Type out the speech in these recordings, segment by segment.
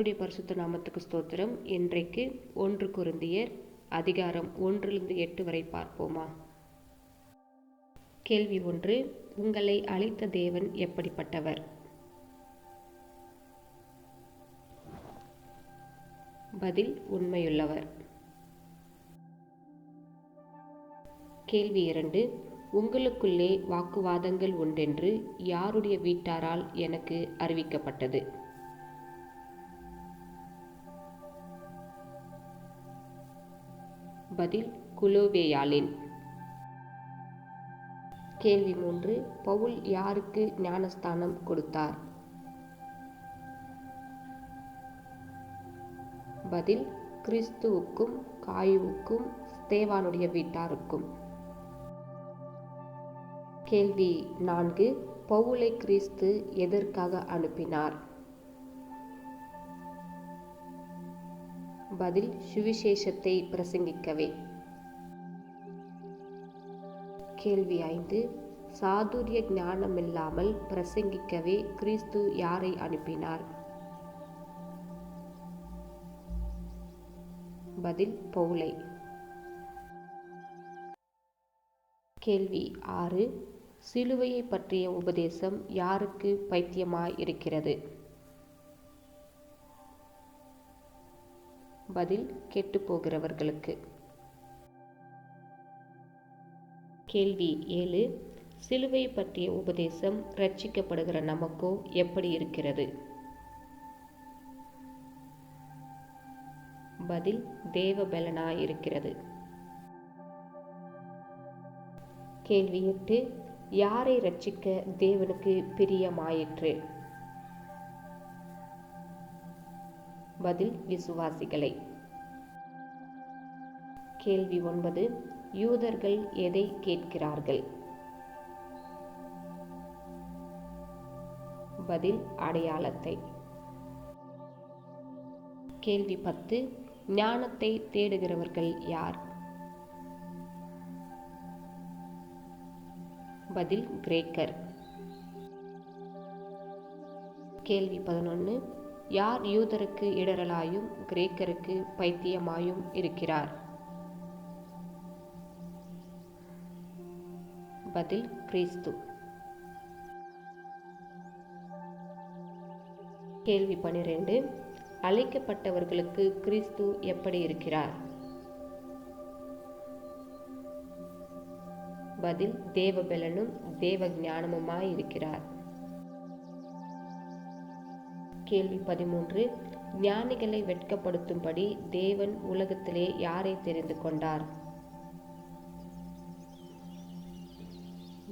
கர்த்தருடைய பரிசுத்த நாமத்துக்கு ஸ்தோத்திரம். இன்றைக்கு ஒன்று குருந்தியர் அதிகாரம் ஒன்றிலிருந்து எட்டு வரை பார்ப்போமா? கேள்வி ஒன்று உங்களை அழைத்த தேவன் எப்படிப்பட்டவர்? பதில் உண்மையுள்ளவர். கேள்வி இரண்டு உங்களுக்குள்ளே வாக்குவாதங்கள் உண்டென்று யாருடைய வீட்டாரால் எனக்கு அறிவிக்கப்பட்டது? பதில் குலோவேயாலின் கேள்வி மூன்று பவுல் யாருக்கு ஞானஸ்தானம் கொடுத்தார்? பதில் கிறிஸ்துவுக்கும் காயுவுக்கும் ஸ்தேவானுடைய வீட்டாருக்கும். கேள்வி நான்கு பவுலை கிறிஸ்து எதற்காக அனுப்பினார்? பதில் சுவிசேஷத்தை பிரசங்கிக்கவே. கேள்வி ஐந்து. சாதுரிய ஞானமில்லாமல் பிரசங்கிக்கவே கிறிஸ்து யாரை அனுப்பினார்? பதில் பவுலை. கேள்வி ஆறு. சிலுவையை பற்றிய உபதேசம் யாருக்கு பைத்தியமாய் இருக்கிறது பதில் கெட்டுப்போகிறவர்களுக்கு. கேள்வி ஏழு சிலுவை பற்றிய உபதேசம் ரட்சிக்கப்படுகிற நமக்கோ எப்படி இருக்கிறது? பதில் தேவபலனாய் இருக்கிறது கேள்வி எட்டு யாரை ரட்சிக்க தேவனுக்கு பிரியமாயிற்று? பதில் விசுவாசிகளை. கேள்வி ஒன்பது யூதர்கள் எதை கேட்கிறார்கள்? பதில் அடையாளத்தை. கேள்வி பத்து ஞானத்தை தேடுகிறவர்கள் யார்? பதில் கிரேக்கர். கேள்வி பதினொன்று யார் யூதருக்கு இடரலாயும் கிரேக்கருக்கு பைத்தியமாயும் இருக்கிறார்? பதில் கிறிஸ்து. கேள்வி பனிரெண்டு. அழைக்கப்பட்டவர்களுக்கு கிறிஸ்து எப்படி இருக்கிறார்? பதில் தேவபலனும் தேவ ஞானமுமாய் இருக்கிறார். கேள்வி பதிமூன்று. ஞானிகளை வெட்கப்படுத்தும்படி தேவன் உலகத்திலே யாரை தெரிந்து கொண்டார்?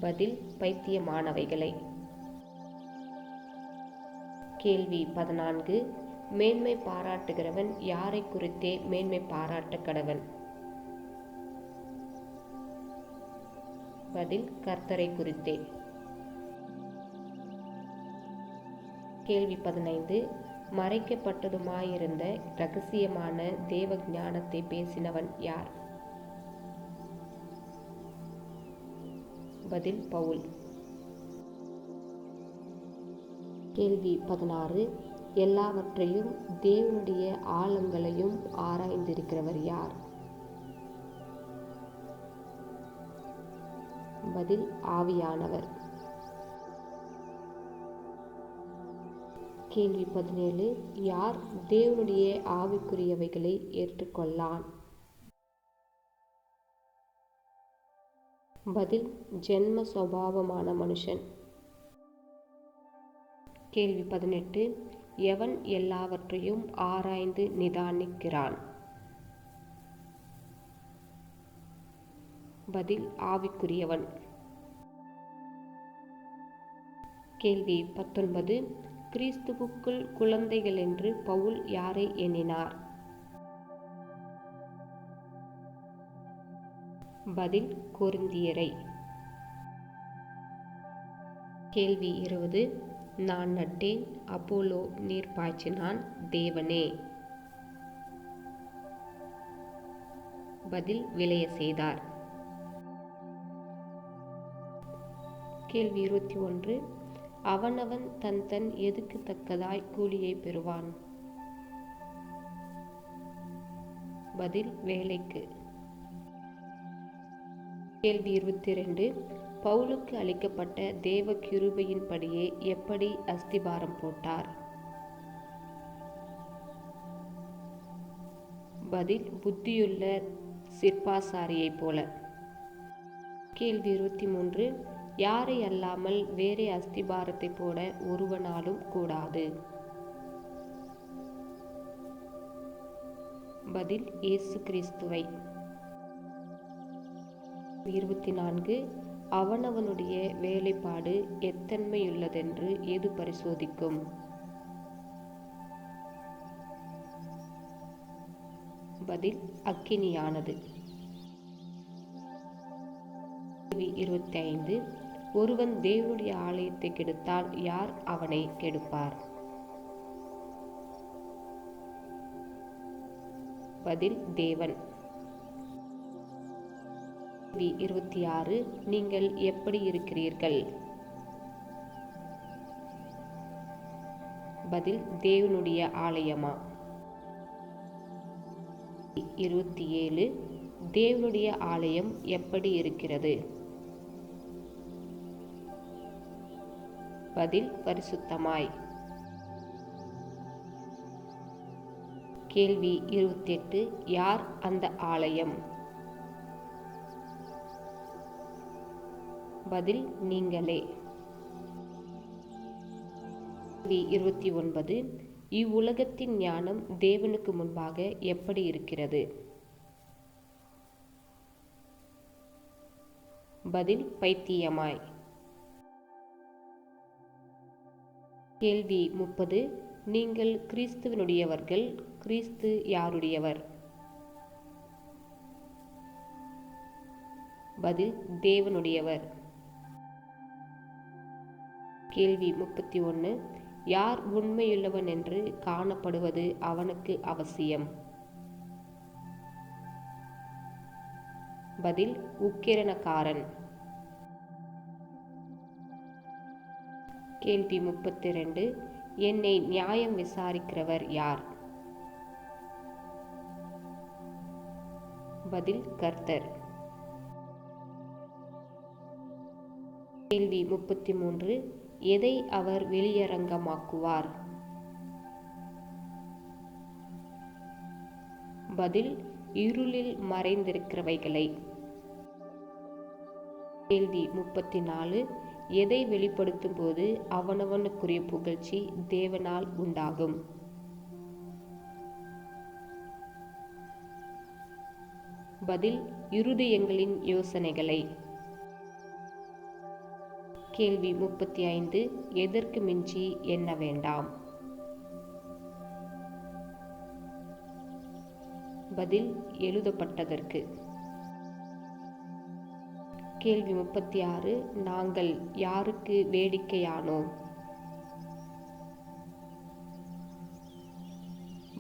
பதில் பைத்தியமானவைகளை. கேள்வி பதினான்கு. மேன்மை பாராட்டுகிறவன் யாரை குறித்தே மேன்மை பாராட்ட கடவன்? பதில் கர்த்தரை குறித்தே. கேள்வி பதினைந்து. மறைக்கப்பட்டதுமாயிருந்த இரகசியமான தேவ ஞானத்தை பேசினவன் யார்? பதில் பவுல். கேள்வி பதினாறு. எல்லாவற்றையும் தேவனுடைய ஆழங்களையும் ஆராய்ந்திருக்கிறவர் யார்? பதில் ஆவியானவர். கேள்வி பதினேழு யார் தேவனுடைய ஆவிக்குரியவைகளை ஏற்றுக்கொள்ளான்? பதில் ஜென்ம சுவாவமான மனுஷன். கேள்வி பதினெட்டு எவன் எல்லாவற்றையும் ஆராய்ந்து நிதானிக்கிறான்? பதில் ஆவிக்குரியவன். கேள்வி பத்தொன்பது கிறிஸ்துவுக்குள் குழந்தைகள் என்று பவுல் யாரை எண்ணினார்? பதில் கொருந்தியரை. கேள்வி இருபது. நான் நட்டேன் அப்போலோ நீர் பாய்ச்சினான் தேவனே. பதில் விளைய செய்தார். கேள்வி இருபத்தி ஒன்று. அவனவன் தன் தன் எதுக்கு தக்கதாய் கூலியை பெறுவான்? பதில் வேலைக்கு. கேள்வி இருபத்தி ரெண்டு பவுலுக்கு அளிக்கப்பட்ட தேவ கிருபையின்படியே எப்படி அஸ்திபாரம் போட்டார்? பதில் புத்தியுள்ள சிற்பாசாரியைப் போல. கேள்வி இருபத்தி மூன்று யாரை அல்லாமல் வேறே அஸ்திபாரத்தை போட ஒருவனாலும் கூடாது. பதில் இயேசு கிறிஸ்துவை. இருபத்தி நான்கு அவனவனுடைய வேலைப்பாடு எத்தன்மையுள்ளதென்று எது பரிசோதிக்கும்? பதில் அக்கினியானது. இருபத்தி ஐந்து ஒருவன் தேவனுடைய ஆலயத்தை கெடுத்தால் யார் அவனை கெடுப்பார்? பதில் தேவன். இருபத்தி ஆறு நீங்கள் எப்படி இருக்கிறீர்கள்? பதில் தேவனுடைய ஆலயமா? இருபத்தி ஏழு தேவனுடைய ஆலயம் எப்படி இருக்கிறது? பதில் பரிசுத்தமாய். கேள்வி இருபத்தி எட்டு யார் அந்த ஆலயம்? பதில் நீங்களே. இருபத்தி ஒன்பது இவ்வுலகத்தின் ஞானம் தேவனுக்கு முன்பாக எப்படி இருக்கிறது? பதில் பைத்தியமாய். கேள்வி முப்பது. நீங்கள் கிறிஸ்துவனுடையவர்கள் கிறிஸ்து யாருடையவர்? பதில் தேவனுடையவர். கேள்வி முப்பத்தி ஒன்று யார் உண்மையுள்ளவன் என்று காணப்படுவது அவனுக்கு அவசியம்? பதில் உக்கிரணக்காரன். கேள்வி முப்பத்தி ரெண்டு என்னை நியாயம் விசாரிக்கிறவர் யார்? பதில் கர்த்தர். கேள்வி முப்பத்தி மூன்று எதை அவர் வெளியரங்கமாக்குவார்? பதில் இருளில் மறைந்திருக்கிறவைகளை. கேள்வி முப்பத்தி நாலு எதை வெளிப்படுத்தும் போது அவனவனுக்குரிய புகழ்ச்சி தேவனால் உண்டாகும்? பதில் இருதயங்களின் யோசனைகளை. கேள்வி முப்பத்தி ஐந்து எதற்கு மிஞ்சி என்ன வேண்டாம்? பதில் எழுதப்பட்டதற்கு. கேள்வி முப்பத்தி ஆறு நாங்கள் யாருக்கு வேடிக்கையானோம்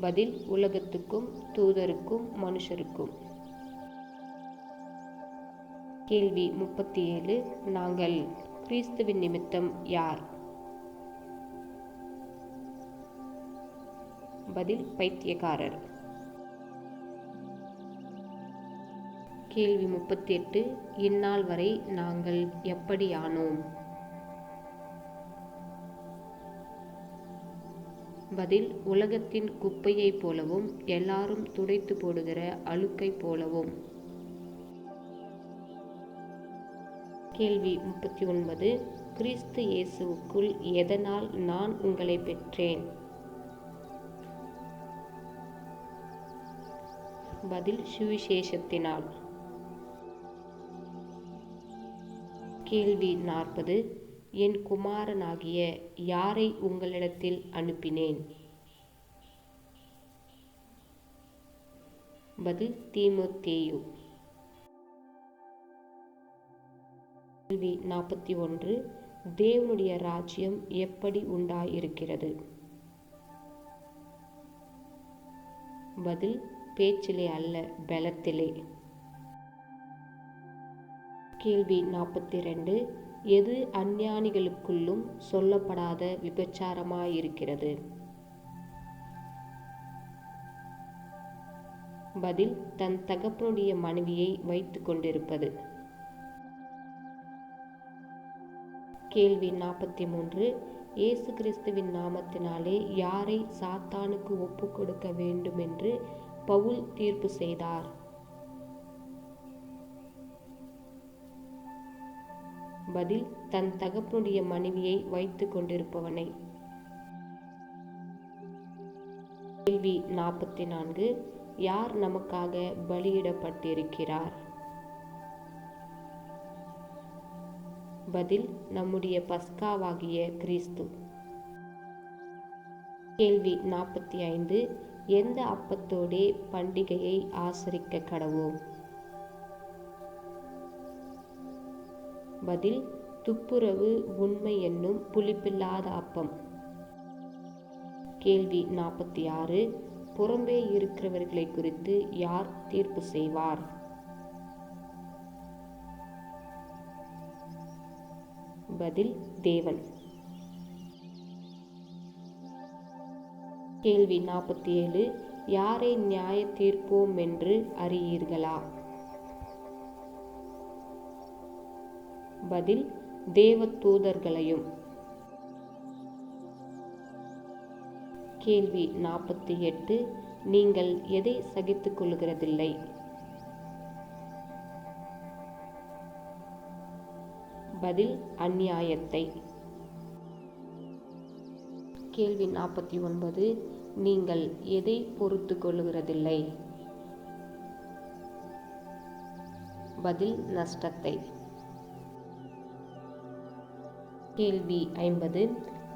பதில் உலகத்துக்கும் தூதருக்கும் மனுஷருக்கும். கேள்வி முப்பத்தி ஏழு நாங்கள் கிறிஸ்துவின் நிமித்தம் யார்? பதில் பைத்தியக்காரர். கேள்வி முப்பத்தி எட்டு இந்நாள் வரை நாங்கள் எப்படியானோம்? பதில் உலகத்தின் குப்பையைப் போலவும் எல்லாரும் துடைத்து போடுகிற அழுக்கைப் போலவும். கேள்வி முப்பத்தி ஒன்பது கிறிஸ்து இயேசுவுக்குள் எதனால் நான் உங்களை பெற்றேன்? பதில் சுவிசேஷத்தினால். கேள்வி நாற்பது. என் குமாரனாகிய யாரை உங்களிடத்தில் அனுப்பினேன்? பதில் தீமுத்தேயு. கேள்வி நாற்பத்தி ஒன்று. தேவனுடைய ராஜ்யம் எப்படி உண்டாயிருக்கிறது? பதில் பேச்சிலே அல்ல பலத்திலே. கேள்வி நாற்பத்தி ரெண்டு எது அஞ்ஞானிகளுக்குள்ளும் சொல்லப்படாத விபச்சாரமாயிருக்கிறது? பதில் தன் தகப்பனுடைய மனைவியை வைத்து கொண்டிருப்பது. கேள்வி நாற்பத்தி மூன்று இயேசு கிறிஸ்துவின் நாமத்தினாலே யாரை சாத்தானுக்கு ஒப்பு கொடுக்க வேண்டும் என்று பவுல் தீர்ப்பு செய்தார்? பதில் தன் தகப்பனுடைய மனைவியை வைத்து கொண்டிருப்பவனை. கேள்வி நாற்பத்தி நான்கு யார் நமக்காக பலியிடப்பட்டிருக்கிறார்? பதில் நம்முடைய பஸ்காவாகிய கிறிஸ்து. கேள்வி நாற்பத்தி ஐந்து. எந்த அப்பத்தோடே பண்டிகையை ஆசரிக்க கடவோம்? பதில் துப்புரவு உண்மை என்னும் புளிப்பில்லாத அப்பம். கேள்வி நாற்பத்தி ஆறு. புறம்பே இருக்கிறவர்களை குறித்து யார் தீர்ப்பு செய்வார்? பதில் தேவன். கேள்வி நாற்பத்தி ஏழு. யாரை நியாய தீர்ப்போம் என்று அறியீர்களா? பதில் தேவதூதர்களையும். கேள்வி நாற்பத்தி எட்டு நீங்கள் எதை சகித்துக் கொள்கிறதில்லை பதில் அந்நியாயத்தை. கேள்வி நாற்பத்தி ஒன்பது நீங்கள் எதை பொறுத்து கொள்கிறதில்லை பதில் நஷ்டத்தை. கேள்வி ஐம்பது.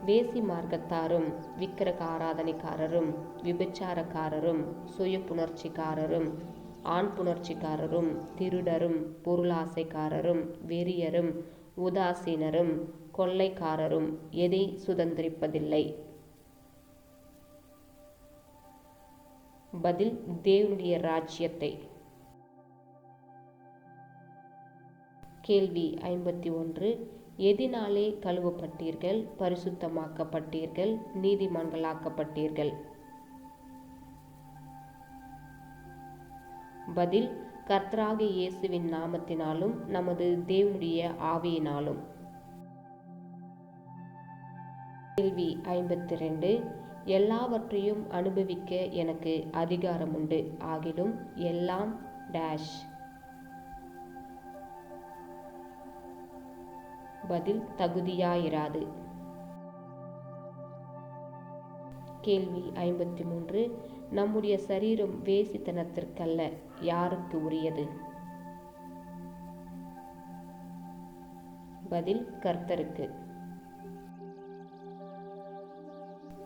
வேசி மார்க்கத்தாரும் விக்கிரக ஆராதனைக்காரரும் விபச்சாரக்காரரும் சுய புணர்ச்சிக்காரரும் ஆண் புணர்ச்சிக்காரரும் திருடரும் பொருளாசைக்காரரும் வெறியரும் உதாசீனரும் கொள்ளைக்காரரும் எதை சுதந்திரிப்பதில்லை? பதில் தேவனுடைய ராஜ்யத்தை. கேள்வி ஐம்பத்தி ஒன்று. எதினாலே கழுவப்பட்டீர்கள் பரிசுத்தமாக்கப்பட்டீர்கள் நீதிமான்களாக்கப்பட்டீர்கள். பதில் கர்த்தராக இயேசுவின் நாமத்தினாலும் நமது தேவனுடைய ஆவியினாலும். கேள்வி ஐம்பத்தி ரெண்டு எல்லாவற்றையும் அனுபவிக்க எனக்கு அதிகாரம் உண்டு ஆகிலும் எல்லாம் டேஷ் பதில் தகுதியாயிராது. கேள்வி ஐம்பத்தி மூன்று. நம்முடைய சரீரம் வேசித்தனத்திற்கல்ல யாருக்கு உரியது? பதில் கர்த்தருக்கு.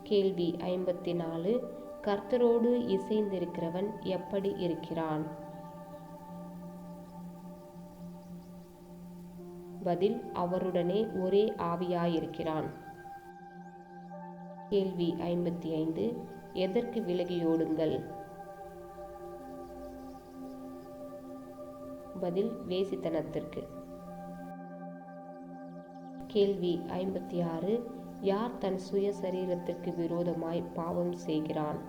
கேள்வி ஐம்பத்தி நாலு. கர்த்தரோடு இசைந்திருக்கிறவன் எப்படி இருக்கிறான்? பதில் அவருடனே ஒரே ஆவியாயிருக்கிறான். கேள்வி ஐம்பத்தி ஐந்து எதற்கு விலகியோடுங்கள் பதில் வேசித்தனத்திற்கு. கேள்வி ஐம்பத்தி ஆறு யார் தன் சுய சரீரத்திற்கு விரோதமாய் பாவம் செய்கிறான்?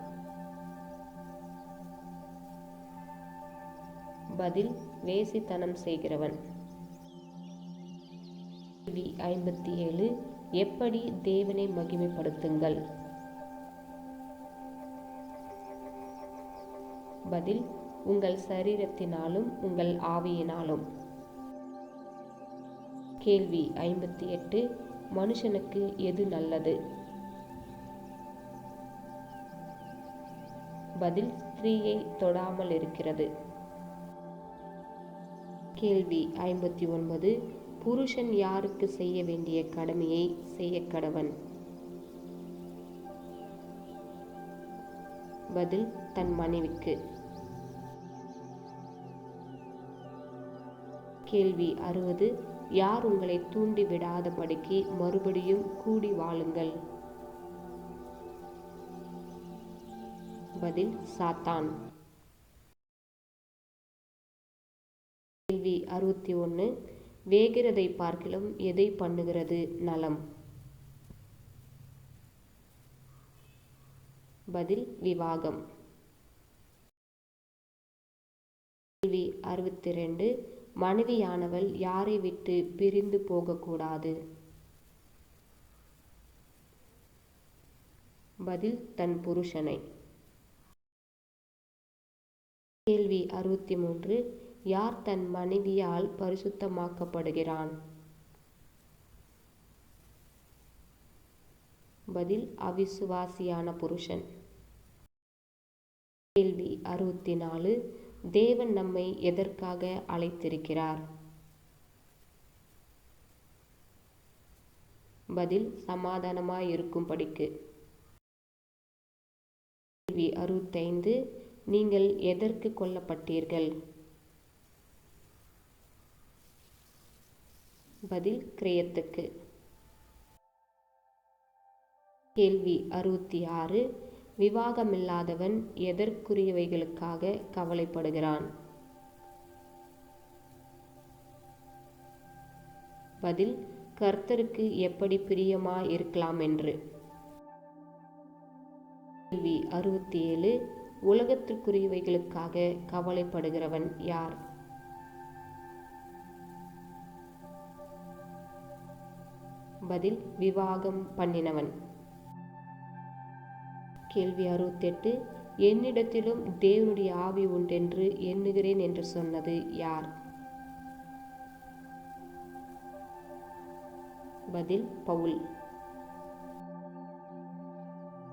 பதில் வேசித்தனம் செய்கிறவன். கேள்வி ஐம்பத்தி ஏழு எப்படி தேவனை மகிமைப்படுத்துங்கள்? பதில் உங்கள் சரீரத்தினாலும் உங்கள் ஆவியினாலும். கேள்வி ஐம்பத்தி எட்டு மனுஷனுக்கு எது நல்லது? பதில் ஸ்திரீயை தொடாமல் இருக்கிறது கேள்வி ஐம்பத்தி ஒன்பது புருஷன் யாருக்கு செய்ய வேண்டிய கடமையை செய்ய கடவன்? பதில் தன் மனைவிக்கு. கேள்வி அறுபது. யார் உங்களை தூண்டி விடாதபடிக்கு மறுபடியும் கூடி வாழுங்கள்? பதில் சாத்தான். கேள்வி அறுபத்தி ஒன்று வேகிறதை பார்க்கிலும் எதை பண்ணுகிறது நலம்? பதில் விவாகம். கேள்வி அறுபத்தி ரெண்டு மனைவியானவள் யாரை விட்டு பிரிந்து போகக்கூடாது? பதில் தன் புருஷனை. கேள்வி அறுபத்தி மூன்று யார் தன் மனைவியால் பரிசுத்தமாக்கப்படுகிறான்? பதில் அவிசுவாசியான புருஷன். கேள்வி அறுபத்தி நாலு தேவன் நம்மை எதற்காக அழைத்திருக்கிறார்? பதில் சமாதானமாய் இருக்கும்படிக்கு கேள்வி அறுபத்தைந்து நீங்கள் எதற்கு கொல்லப்பட்டீர்கள்? பதில் கிரயத்துக்கு. கேள்வி அறுபத்தி ஆறு விவாகமில்லாதவன் எதற்குரியவைகளுக்காக கவலைப்படுகிறான்? பதில் கர்த்தருக்கு எப்படி பிரியமா இருக்கலாம் என்று கேள்வி அறுபத்தி ஏழு உலகத்திற்குரியவைகளுக்காக கவலைப்படுகிறவன் யார்? பதில் விவாகம் பண்ணினவன். கேள்வி அறுபத்தெட்டு என்னிடத்திலும் தேவனுடைய ஆவி உண்டென்று எண்ணுகிறேன் என்று சொன்னது யார்? பதில் பவுல்.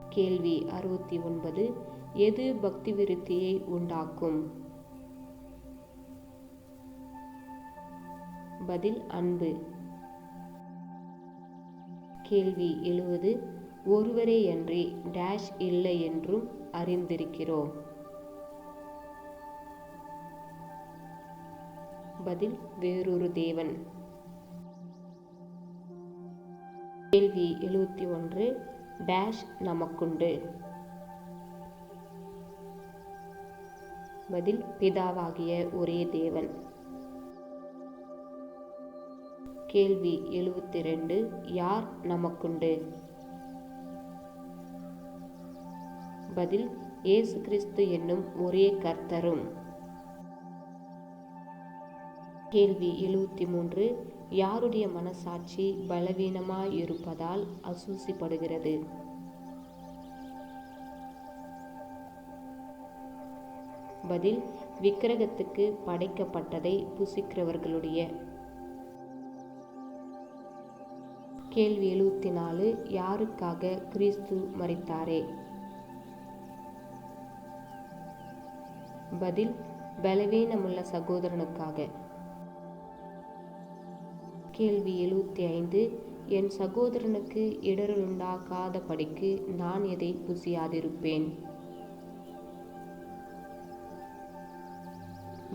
கேள்வி அறுபத்தி ஒன்பது எது பக்தி விருத்தியை உண்டாக்கும்? பதில் அன்பு. கேள்வி எழுவது ஒருவரே அன்றி டேஷ் இல்லை என்றும் அறிந்திருக்கிறோம். பதில் வேறொரு தேவன். கேள்வி எழுபத்தி ஒன்று டேஷ் நமக்குண்டு. பதில் பிதாவாகிய ஒரே தேவன். கேள்வி எழுபத்தி ரெண்டு யார் நமக்குண்டு? பதில் இயேசு கிறிஸ்து என்னும் ஒரே கர்த்தரும். கேள்வி எழுபத்தி மூன்று யாருடைய மனசாட்சி பலவீனமாய் இருப்பதால் அசூசிப்படுகிறது? பதில் விக்கிரகத்துக்கு படைக்கப்பட்டதை புசிக்கிறவர்களுடைய கேள்வி எழுபத்தி நாலு யாருக்காக கிறிஸ்து மறித்தாரே பதில் பலவீனமுள்ள சகோதரனுக்காக. கேள்வி எழுபத்தி ஐந்து என் சகோதரனுக்கு இடருண்டாக்காத படிக்கு நான் எதை புசியாதிருப்பேன்?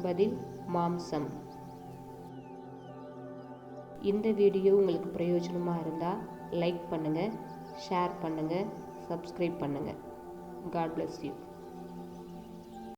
பதில் மாம்சம். இந்த வீடியோ உங்களுக்கு பிரயோஜனமாக இருந்தால் லைக் பண்ணுங்கள் ஷேர் பண்ணுங்கள் சப்ஸ்கிரைப் பண்ணுங்கள் காட் பிளஸ் யூ